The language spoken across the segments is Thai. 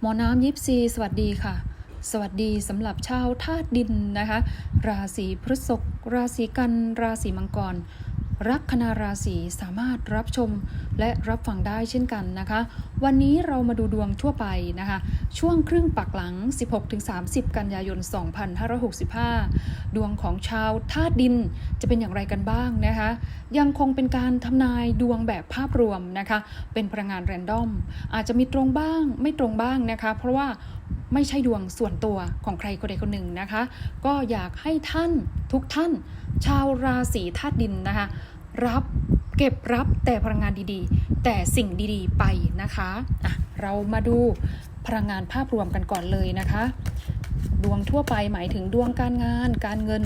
หมอน้ำยิปซี สวัสดีค่ะ สวัสดีสำหรับชาวธาตุดินนะคะ ราศีพฤษภราศีกัน ราศีมังกร รักคณาราศีสามารถรับชมและรับฟังได้เช่นกันนะคะ วันนี้เรามาดูดวงทั่วไปนะคะ ช่วงครึ่งปักหลัง 16-30 กันยายน 2565 ดวงของชาวธาตุดินจะเป็นอย่างไรกันบ้างนะคะ ยังคงเป็นการทำนายดวงแบบภาพรวมนะคะ เป็นพลังงานแรนดอม อาจจะมีตรงบ้างไม่ตรงบ้างนะคะ เพราะว่าไม่ใช่ดวงส่วนตัวของใครคนใดคนหนึ่งนะคะ ก็อยากให้ท่านทุกท่าน ชาวราศีธาตุดินนะคะรับเก็บรับแต่พลังงานดีๆ แต่สิ่งดีๆไปนะคะอะเรามาดูพลังงานภาพรวมกันก่อนเลยนะคะ ดวงทั่วไปหมายถึงดวงการงาน การเงิน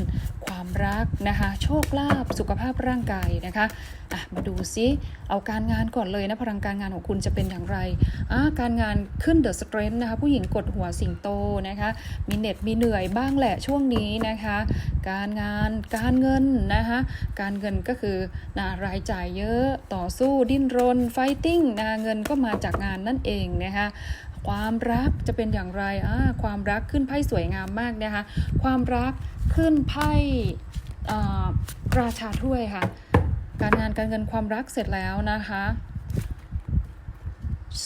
ความรักนะคะ โชคลาภสุขภาพร่างกายนะคะอะมาดูซิเอาการงานก่อนเลยนะพลังการงานของคุณจะเป็นอย่างไรอะการงานขึ้นเดอะสเตรนท์นะคะ ผู้หญิงกดหัวสิงโตนะคะ มีเหน็ดมีเหนื่อยบ้างแหละช่วงนี้นะคะ การงานการเงินนะคะการเงินก็คือนะรายจ่ายเยอะต่อสู้ดิ้นรนไฟติ้งนะเงินก็มาจากงานนั่นเองนะคะความรักจะเป็นอย่างไรอ่าความรักขึ้นไพ่สวยงามมากนะคะ ความรักขึ้นไพ่ ราชาถ้วยค่ะ การงานการเงินความรักเสร็จแล้วนะคะ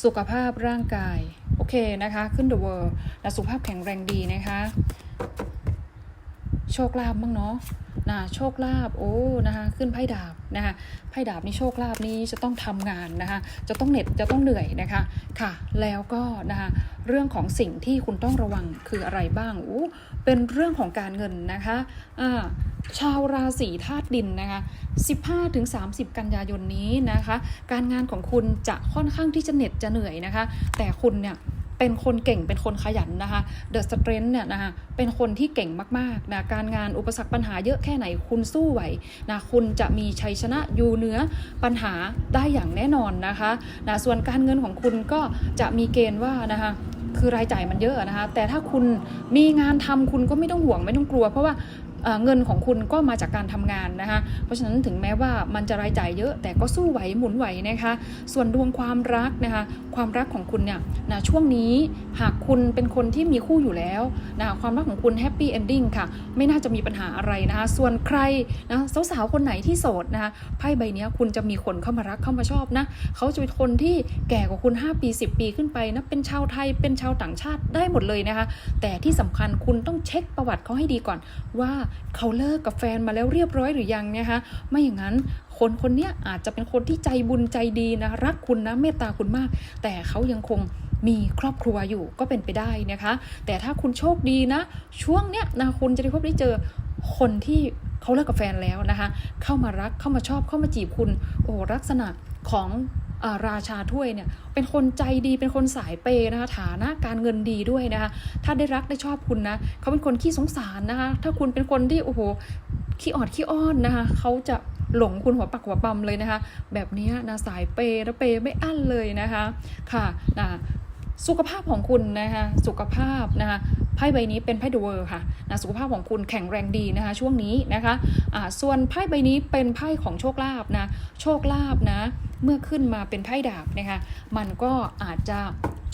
สุขภาพร่างกาย โอเคนะคะ ขึ้น The World และสุขภาพแข็งแรงดีนะคะ โชคลาภบ้างเนาะ นะโชคลาภโอ้นะคะขึ้นไพ่ดาบนะคะไพ่ดาบนี่โชคลาภนี้จะต้องทำงานนะคะจะต้องเหน็ดจะต้องเหนื่อยนะคะค่ะ แล้วก็นะคะเรื่องของสิ่งที่คุณต้องระวังคืออะไรบ้างอู้เป็นเรื่องของการเงินนะคะอ่าชาวราศีธาตุดินนะคะ15-30 กันยายนนี้นะคะ การงานของคุณจะค่อนข้างที่จะเหน็ดจะเหนื่อยนะคะ แต่คุณเนี่ย เป็นคนเก่งเป็นคนขยันนะคะ The Strength เนี่ยนะคะเป็นคนที่เก่งมากๆนะการงานอุปสรรคปัญหาเยอะแค่ไหนคุณสู้ไหวนะคุณจะมีชัยชนะอยู่เหนือปัญหาได้อย่างแน่นอนนะคะนะส่วนการเงินของคุณก็จะมีเกณฑ์ว่านะคะคือรายจ่ายมันเยอะนะคะ แต่ถ้าคุณมีงานทำคุณก็ไม่ต้องห่วงไม่ต้องกลัว เพราะว่าเอ่อเงินของคุณก็มาจากการทำงานนะคะ เพราะฉะนั้นถึงแม้ว่ามันจะรายจ่ายเยอะแต่ก็สู้ไหวหมุนไหวนะคะ ส่วนดวงความรักนะคะ ความรักของคุณเนี่ยนะช่วงนี้หากคุณเป็นคนที่มีคู่อยู่แล้วนะความรักของคุณแฮปปี้เอนดิ้งค่ะ ไม่น่าจะมีปัญหาอะไรนะคะส่วนใครนะสาวๆคนไหนที่โสดนะคะไพ่ใบนี้คุณจะมีคนเข้ามารักเข้ามาชอบนะเขาจะเป็นคนที่แก่กว่าคุณ 5 ปี 10 ปีขึ้นไปนะเป็นชาวไทยเป็นชาวต่างชาติได้หมดเลยนะคะ แต่ที่สำคัญคุณต้องเช็คประวัติเขาให้ดีก่อน ว่าเขาเลิกกับแฟนมาแล้วเรียบร้อยหรือยังนะคะไม่อย่างนั้น คนคนนี้อาจจะเป็นคนที่ใจบุญใจดีนะ รักคุณนะเมตตาคุณมาก แต่เขายังคงมีครอบครัวอยู่ก็เป็นไปได้นะคะ แต่ถ้าคุณโชคดีนะ ช่วงเนี้ยนะคุณจะได้พบได้เจอคนที่เขาเลิกกับแฟนแล้วนะคะ เข้ามารักเข้ามาชอบเข้ามาจีบคุณโอ้ลักษณะของอราชาถ้วยเนี่ยเป็นคนใจดีเป็นคนสายเปย์นะคะฐานะการเงินดีด้วยนะคะถ้าได้รักได้ชอบคุณนะเขาเป็นคนขี้สงสารนะคะถ้าคุณเป็นคนที่โอ้โหขี้ออดขี้อ้อนนะคะเขาจะ หลงคุณหัวปักหัวปั๊มเลยนะคะ แบบนี้นะสายเปย์แล้วเปย์ไม่อั้นเลยนะคะค่ะนะสุขภาพของคุณนะคะสุขภาพนะคะไพ่ใบนี้เป็นไพ่เดอะเวิร์ค่ะนะสุขภาพของคุณแข็งแรงดีนะคะ ช่วงนี้นะคะอ่าส่วนไพ่ใบนี้เป็นไพ่ของโชคลาภนะโชคลาภนะ เมื่อขึ้นมาเป็นไพ่ดาบนะคะมันก็อาจจะ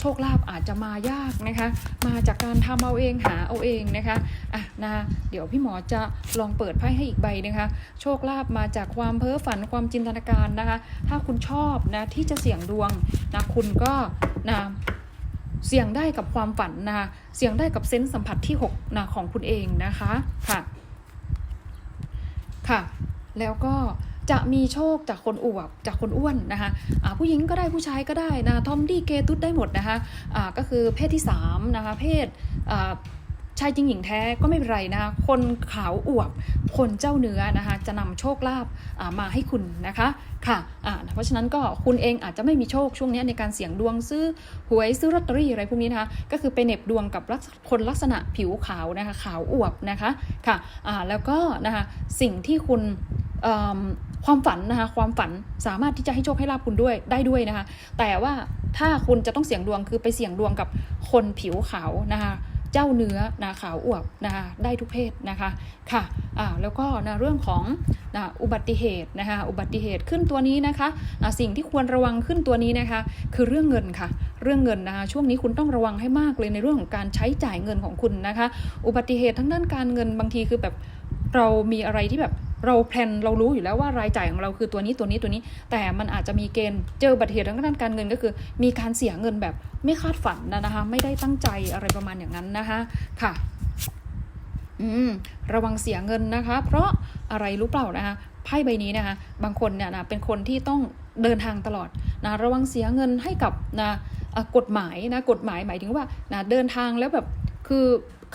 โชคลาภอาจจะมายากนะคะ มาจากการทำเอาเองหาเอาเองนะคะอะนะเดี๋ยวพี่หมอจะลองเปิดไพ่ให้อีกใบนะคะ โชคลาภมาจากความเพ้อฝันความจินตนาการนะคะ ถ้าคุณชอบนะที่จะเสี่ยงดวงนะคุณก็นะเสี่ยงได้กับความฝันนะคะเสี่ยงได้กับเซนส์สัมผัสที่6นะของคุณเองนะคะค่ะค่ะ แล้วก็ จะมีโชคจากคนอวบจากคนอ้วนนะคะอ่าผู้หญิงก็ได้ผู้ชายก็ได้นะทอมดี้เกตุดได้หมดนะคะอ่าก็คือเพศที่3นะคะเพศชายจริงหญิงแท้ก็ไม่เป็นไรนะคะคนขาวอวบคนเจ้าเนื้อนะคะจะนำโชคลาภมาให้คุณนะคะค่ะอ่าเพราะฉะนั้นก็คุณเองอาจจะไม่มีโชคช่วงนี้ในการเสี่ยงดวงซื้อหวยซื้อลอตเตอรี่อะไรพวกนี้นะคะก็คือไปเน็บดวงกับคนลักษณะผิวขาวนะคะขาวอวบนะคะค่ะอ่าแล้วก็นะคะสิ่งที่คุณ ความฝันนะคะความฝันสามารถที่จะให้โชคให้ลาบคุณด้วยได้ด้วยนะคะ แต่ว่าถ้าคุณจะต้องเสี่ยงดวงคือไปเสี่ยงดวงกับคนผิวขาวนะคะเจ้าเนื้อนะขาวอวบนะคะได้ทุกเพศนะคะค่ะอ่าแล้วก็นะเรื่องของนะอุบัติเหตุนะคะอุบัติเหตุขึ้นตัวนี้นะคะอ่าสิ่งที่ควรระวังขึ้นตัวนี้นะคะ คือเรื่องเงินค่ะ เรื่องเงินนะคะช่วงนี้คุณต้องระวังให้มากเลยในเรื่องของการใช้จ่ายเงินของคุณนะคะ อุบัติเหตุทั้งด้านการเงินบางทีคือแบบ เรามีอะไรที่แบบเราแพลนเรารู้อยู่แล้วว่ารายจ่ายของเราคือตัวนี้ตัวนี้ตัวนี้ แต่มันอาจจะมีเกณฑ์เจอบัติเหตุทางด้านการเงินก็คือ มีการเสียเงินแบบไม่คาดฝันนะนะคะ ไม่ได้ตั้งใจอะไรประมาณอย่างนั้นนะคะค่ะอืมระวังเสียเงินนะคะ เพราะอะไรรู้เปล่านะคะไพ่ใบนี้นะคะบางคนเนี่ยนะเป็นคนที่ต้องเดินทางตลอดนะระวังเสียเงินให้กับนะกฎหมายนะกฎหมายหมายถึงว่านะเดินทางแล้วแบบคือ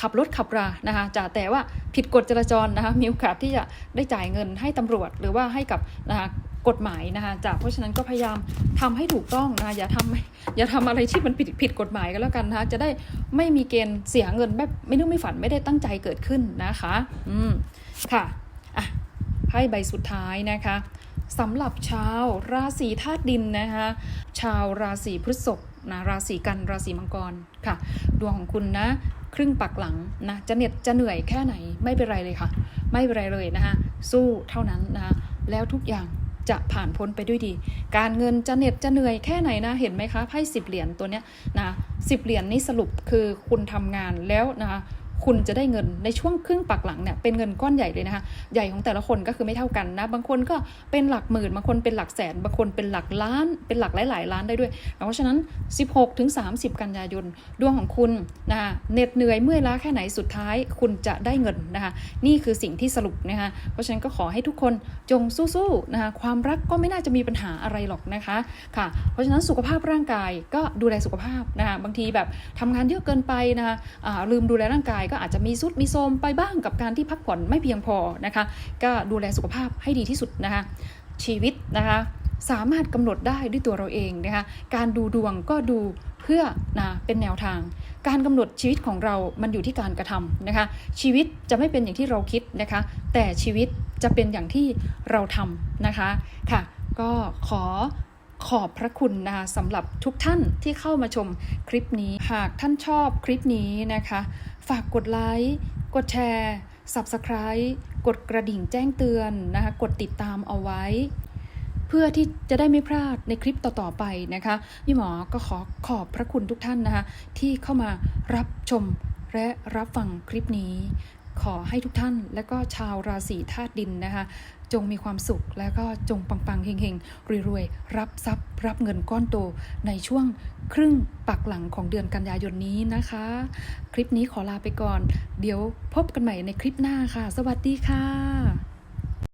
ขับรถขับรานะคะจะแต่ว่าผิดกฎจราจรนะคะมีโอกาสที่จะได้จ่ายเงินให้ตำรวจหรือว่าให้กับนะคะกฎหมายนะคะจากเพราะฉะนั้นก็พยายามทำให้ถูกต้องนะคะอย่าทำอย่าทำอะไรที่มันผิดผิดกฎหมายก็แล้วกันนะคะจะได้ไม่มีเกณฑ์เสียเงินแบบไม่นึกไม่ฝันไม่ได้ตั้งใจเกิดขึ้นนะคะ อืมค่ะอะไพ่ใบสุดท้ายนะคะสำหรับชาวราศีธาตุดินนะคะชาวราศีพฤษภนะราศีกันราศีมังกรค่ะ ดวงของคุณนะ ครึ่งปักหลังนะจะเหน็ดจะเหนื่อยแค่ไหนไม่เป็นไรเลยค่ะ ไม่เป็นไรเลยนะคะสู้เท่านั้นนะคะแล้วทุกอย่างจะผ่านพ้นไปด้วยดี การเงินจะเหน็ดจะเหนื่อยแค่ไหนนะ เห็นไหมคะไพ่สิบเหรียญตัวเนี้ยนะสิบเหรียญนี้สรุปคือคุณทำงานแล้วนะคะ คุณจะได้เงินในช่วงครึ่งปักหลังเนี่ยเป็นเงินก้อนใหญ่เลยนะคะ ใหญ่ของแต่ละคนก็คือไม่เท่ากันนะ บางคนก็เป็นหลักหมื่น บางคนเป็นหลักแสน บางคนเป็นหลักล้าน เป็นหลักหลายๆล้านได้ด้วย เพราะฉะนั้น 16ถึง30 กันยายนดวงของคุณนะคะเหน็ดเหนื่อยเมื่อยล้าแค่ไหนสุดท้าย คุณจะได้เงินนะคะ นี่คือสิ่งที่สรุปนะคะเพราะฉะนั้นก็ขอให้ทุกคนจงสู้ๆนะคะความรักก็ไม่น่าจะมีปัญหาอะไรหรอกนะคะค่ะ เพราะฉะนั้นสุขภาพร่างกายก็ดูแลสุขภาพนะคะบางทีแบบทำงานเยอะเกินไปนะคะอ่าลืมดูแลร่างกายก็อาจจะมีสุดมีโทมไปบ้างกับการที่พักผ่อนไม่เพียงพอนะคะ ก็ดูแลสุขภาพให้ดีที่สุดนะคะ ชีวิตนะคะสามารถกำหนดได้ด้วยตัวเราเองนะคะ การดูดวงก็ดูเพื่อนะเป็นแนวทาง การกำหนดชีวิตของเรา มันอยู่ที่การกระทำนะคะ ชีวิตจะไม่เป็นอย่างที่เราคิดนะคะ แต่ชีวิตจะเป็นอย่างที่เราทำนะคะ ค่ะ ก็ขอขอบพระคุณนะคะสำหรับทุกท่านที่เข้ามาชมคลิปนี้ หากท่านชอบคลิปนี้นะคะ ฝากกดไลค์ กดแชร์ Subscribe กดกระดิ่งแจ้งเตือนนะคะ กดติดตามเอาไว้ เพื่อที่จะได้ไม่พลาดในคลิปต่อ ๆ ไปนะคะ พี่หมอก็ขอขอบพระคุณทุกท่านนะคะ ที่เข้ามารับชมและรับฟังคลิปนี้ ขอให้ทุกท่านและก็ชาวราศีธาตุดินนะคะ จงมีความสุขและก็จงปังๆเฮงๆรวยๆ รับทรัพย์ รับเงินก้อนโตในช่วงครึ่งปักหลังของเดือนกันยายนนี้นะคะ คลิปนี้ขอลาไปก่อน เดี๋ยวพบกันใหม่ในคลิปหน้าค่ะ สวัสดีค่ะ